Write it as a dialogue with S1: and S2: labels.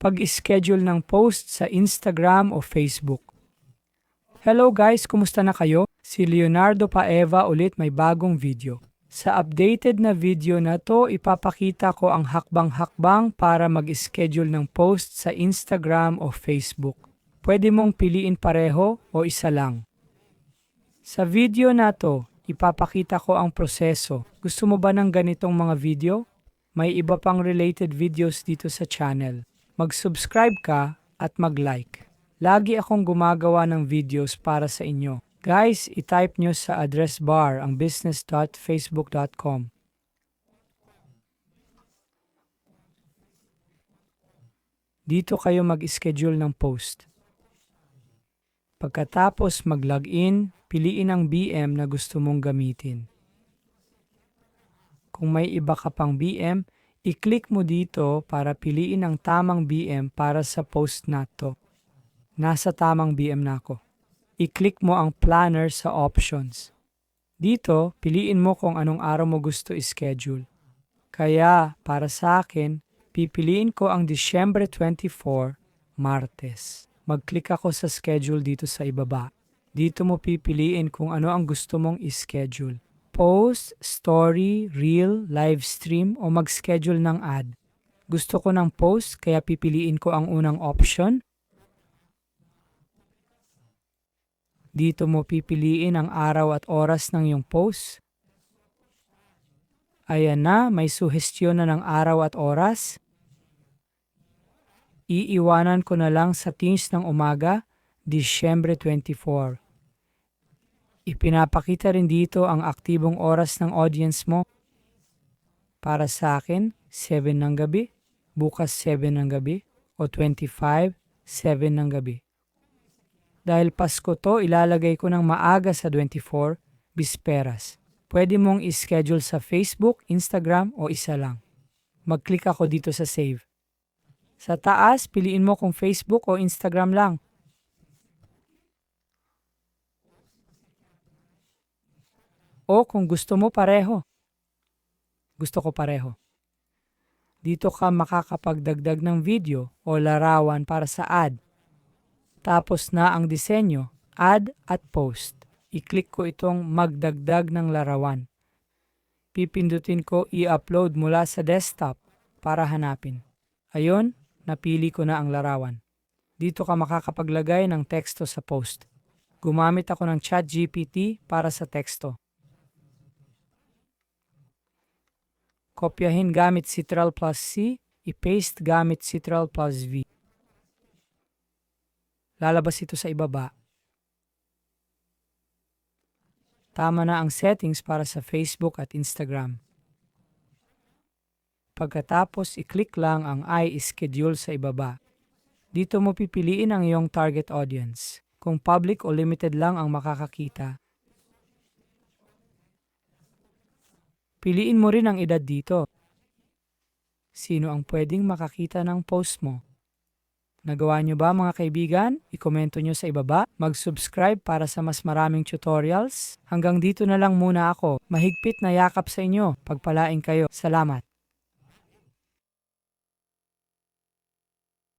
S1: pag-schedule ng post sa Instagram o Facebook. Hello guys, kumusta na kayo? Si Leonardo Paeva ulit may bagong video. Sa updated na video na to, ipapakita ko ang hakbang-hakbang para mag-schedule ng post sa Instagram o Facebook. Pwede mong piliin pareho o isa lang. Sa video na to, ipapakita ko ang proseso. Gusto mo ba ng ganitong mga video? May iba pang related videos dito sa channel. Mag-subscribe ka at mag-like. Lagi akong gumagawa ng videos para sa inyo. Guys, itype nyo sa address bar ang business.facebook.com. Dito kayo mag-schedule ng post. Pagkatapos mag-login, piliin ang BM na gusto mong gamitin. Kung may iba ka pang BM, i-click mo dito para piliin ang tamang BM para sa post na to. Nasa tamang BM na ako. I-click mo ang planner sa options. Dito, piliin mo kung anong araw mo gusto i-schedule. Kaya, para sa akin, pipiliin ko ang Disyembre 24, Martes. Mag-click ako sa schedule dito sa ibaba. Dito mo pipiliin kung ano ang gusto mong i-schedule. Post, story, reel, live stream o mag-schedule ng ad. Gusto ko ng post kaya pipiliin ko ang unang option. Dito mo pipiliin ang araw at oras ng iyong post. Ayan na, may suhestyon na ng araw at oras. Iiwanan ko na lang sa teams ng umaga, Disyembre 24. Ipinapakita rin dito ang aktibong oras ng audience mo. Para sa akin, 7 ng gabi, bukas 7 ng gabi, o 25, 7 ng gabi. Dahil Pasko to, ilalagay ko ng maaga sa 24, bisperas. Pwede mong ischedule sa Facebook, Instagram o isa lang. Mag-click ako dito sa save. Sa taas, piliin mo kung Facebook o Instagram lang. O kung gusto mo pareho. Gusto ko pareho. Dito ka makakapagdagdag ng video o larawan para sa ad. Tapos na ang disenyo, add at post. I-click ko itong magdagdag ng larawan. Pipindutin ko i-upload mula sa desktop para hanapin. Ayon, napili ko na ang larawan. Dito ka makakapaglagay ng teksto sa post. Gumamit ako ng ChatGPT para sa teksto. Kopyahin gamit Ctrl plus C, i-paste gamit Ctrl plus V. Lalabas ito sa ibaba. Tama na ang settings para sa Facebook at Instagram. Pagkatapos, i-click lang ang I schedule sa ibaba. Dito mo pipiliin ang iyong target audience, kung public o limited lang ang makakakita. Piliin mo rin ang edad dito. Sino ang pwedeng makakita ng post mo? Nagawa nyo ba mga kaibigan? I-komento nyo sa ibaba. Mag-subscribe para sa mas maraming tutorials. Hanggang dito na lang muna ako. Mahigpit na yakap sa inyo. Pagpalain kayo. Salamat.